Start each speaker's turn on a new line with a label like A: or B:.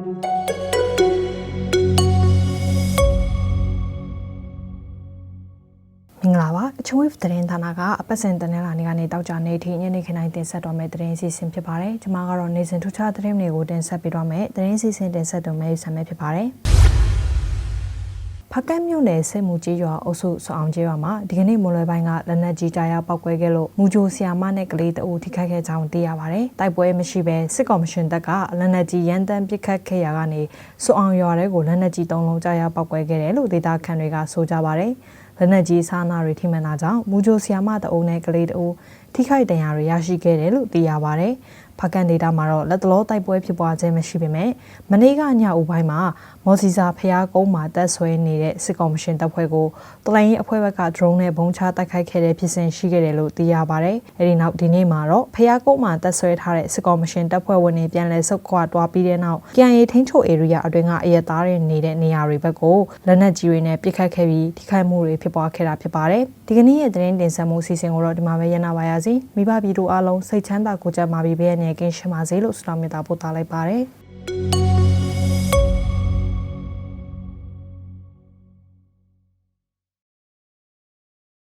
A: မင်္ဂလာပါအချုံဝေးသတင်းဌာနကအပတ်စဉ်တင်လာနေကနေတောက်ကြနေထိညနေခင်းတိုင်းတင်ဆက်တော်မယ့်သတင်းစီစဉ်ဖြစ်ပါတယ်ကျွန်မကတော့နေစဉ်ထူးခြားသတင်းတွေကိုတင်ဆက်ပေးတော့မယ့်သတင်းစီစဉ်တင်ဆက်တော်မယ့်ဆံမဲ့ဖြစ်ပါတယ် ဖကတ်မြို့နယ်စစ်မှုကြီးရွာအုပ်စုစောအောင်ကြီးရွာမှာဒီကနေ့မွန်လွယ်ပိုင်းကလက်နက်ကြီးကြားရောက်ပောက်ကွဲခဲ့လို့မူဂျိုဆီယာမနဲ့ကလေးတအူထိခိုက်ခဲ့ကြောင်းသိရပါတယ်။တိုက်ပွဲမရှိဘဲစစ်ကော်မရှင်တပ်ကလက်နက်ကြီးရန်တမ်းပစ်ခတ်ခဲ့ရာကနေစောအောင်ရွာတဲကိုလက်နက်ကြီး၃လုံးကြားရောက်ပောက်ကွဲခဲ့တယ်လို့ဒေတာခန်တွေကဆိုကြပါတယ်။လက်နက်ကြီးစားနာတွေထိမှန်တာကြောင့်မူဂျိုဆီယာမတအုံနဲ့ကလေးတအူ ထိခိုက်ဒဏ်ရာတွေရရှိခဲ့တယ်လို့သိရပါတယ်။ဖကန်ဒေတာမှာတော့လက်တလောတိုက်ပွဲဖြစ်ပွားခြင်းမရှိပေမဲ့မနေ့ကညဦးပိုင်းမှာမော်စီစာဖျားကုန်းမှာတက်ဆွဲနေတဲ့စစ်ကောင်မရှင်တပ်ဖွဲ့ကိုတလိုင်းအဖွဲ့ဘက်က drone နဲ့ဘုံချတိုက်ခိုက်ခဲ့တဲ့ဖြစ်စဉ်ရှိခဲ့တယ်လို့သိရပါတယ်။အဲဒီနောက်ဒီနေ့မှာတော့ဖျားကုန်းမှာတက်ဆွဲထားတဲ့စစ်ကောင်မရှင်တပ်ဖွဲ့ဝင်တွေပြန်လည်ဆုတ်ခွာသွားပြီးတဲ့နောက်ပြန်ရီထင်းချို area အတွင်းကအရက်သားတွေနေတဲ့နေရာတွေဘက်ကိုလက်နက်ကြီးတွေနဲ့ပစ်ခတ်ခဲ့ပြီးထိခိုက်မှုတွေဖြစ်ပွားခဲ့တာဖြစ်ပါတယ်။ဒီကနေ့ရဲ့သတင်းတင်ဆက်မှုစီစဉ်ကိုတော့ဒီမှာပဲရနာပါရစေ။မိဘပြည်သူအားလုံးစိတ်ချမ်းသာကိုကြပ်မှာပြီးဘဲနဲ့ကင်းရှင်းပါစေလို့ဆုတောင်းမေတ္တာပို့သလိုက်ပါတယ်။